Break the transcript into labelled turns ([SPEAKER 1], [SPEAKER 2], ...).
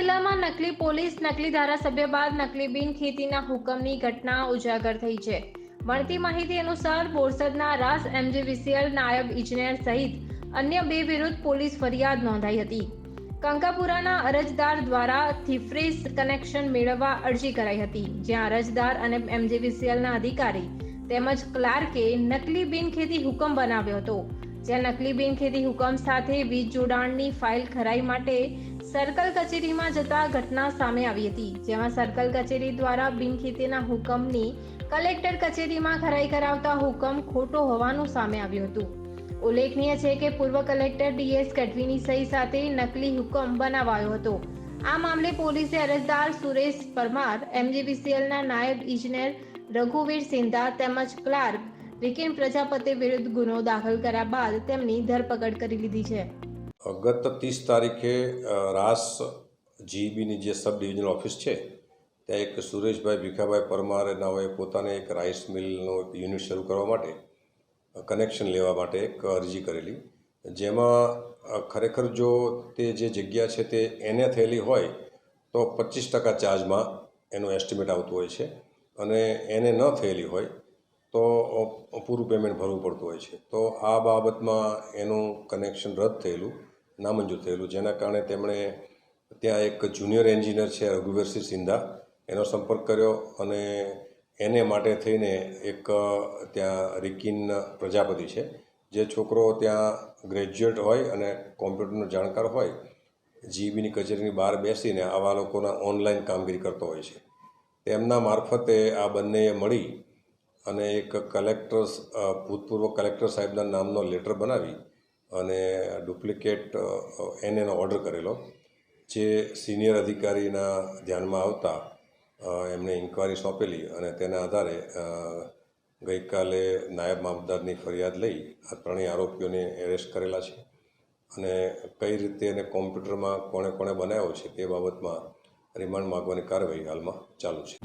[SPEAKER 1] નકલી પોલીસ, નકલી ધારાસભ્ય બાદ નકલી બિન ખેતીના હુકમની ઘટના ઉજાગર થઈ છે. મળતી માહિતી અનુસાર બોરસદના રાસ એમજીવીસીએલ નાયબ ઇજનેર સહિત અન્ય બે વિરુદ્ધ પોલીસ ફરિયાદ નોંધાઈ હતી. કંકાપુરાના અરજદાર દ્વારા થીફ્રીસ કનેક્શન મેળવવા અરજી કરાઈ હતી, જ્યાં અરજદાર અને એમજીવીસીએલના અધિકારી તેમજ ક્લાર્કે નકલી બિનખેતી હુકમ બનાવ્યો હતો. જ્યાં નકલી બિનખેતી હુકમ સાથે વીજ જોડાણની ફાઇલ ખરાઈ માટે સર્કલ કચેરીમાં જતા ઘટના સામે આવી હતી, જેમાં સર્કલ કચેરી દ્વારા બિનખેતીના હુકમની કલેક્ટર કચેરીમાં ખરાઈ કરાવતા હુકમ ખોટો હોવાનું સામે આવ્યું હતું. ઉલ્લેખનીય છે કે પૂર્વ કલેક્ટર ડીએસ ગઢવીની સહી સાથે નકલી હુકમ બનાવાયો હતો. આ મામલે પોલીસે અરજદાર સુરેશ પરમાર એમજીવીસીએલના નાયબ ઇજનેર રઘુવીર સિંધા તેમજ ક્લાર્ક વિકિન પ્રજાપતિ વિરુદ્ધ ગુનો દાખલ કર્યા બાદ તેમની ધરપકડ કરી લીધી છે.
[SPEAKER 2] ગત ત્રીસ તારીખે રાસ જીબીની જે સબ ડિવિઝનલ ઓફિસ છે, ત્યાં એક સુરેશભાઈ ભીખાભાઈ પરમારે નાઓએ પોતાને એક રાઈસ મિલનો યુનિટ શરૂ કરવા માટે કનેક્શન લેવા માટે એક અરજી કરેલી. જેમાં ખરેખર જો તે જે જગ્યા છે તે એને થયેલી હોય, તો પચીસ ટકા ચાર્જમાં એનું એસ્ટિમેટ આવતું હોય છે. અને એને ન થયેલી હોય, તો પૂરું પેમેન્ટ ભરવું પડતું હોય છે. તો આ બાબતમાં એનું કનેક્શન રદ થયેલું. નામંજૂર થયેલું. જેના કારણે તેમણે ત્યાં એક જુનિયર એન્જિનિયર છે રઘુવીરસિંહ સિંધા. એનો સંપર્ક કર્યો અને એને માટે થઈને એક ત્યાં રિકિન પ્રજાપતિ છે. જે છોકરો ત્યાં ગ્રેજ્યુએટ હોય અને કોમ્પ્યુટરનો જાણકાર હોય જીબીની કચેરીની બહાર બેસીને આવા લોકોના ઓનલાઈન કામગીરી કરતો હોય છે. તેમના મારફતે આ બંનેએ મળી અને એક કલેક્ટર ભૂતપૂર્વ કલેક્ટર સાહેબના નામનો લેટર બનાવી અને ડુપ્લિકેટ એનએનો ઓર્ડર કરેલો. જે સિનિયર અધિકારીના ધ્યાનમાં આવતા એમને ઇન્કવાયરી સોંપેલી અને તેના આધારે ગઈકાલે નાયબ મામલતદારની ફરિયાદ લઈ આ ત્રણેય આરોપીઓને એરેસ્ટ કરેલા છે. અને કઈ રીતે એને કોમ્પ્યુટરમાં કોણે કોણે બનાવ્યો છે તે બાબતમાં રિમાન્ડ માગવાની કાર્યવાહી હાલમાં ચાલુ છે.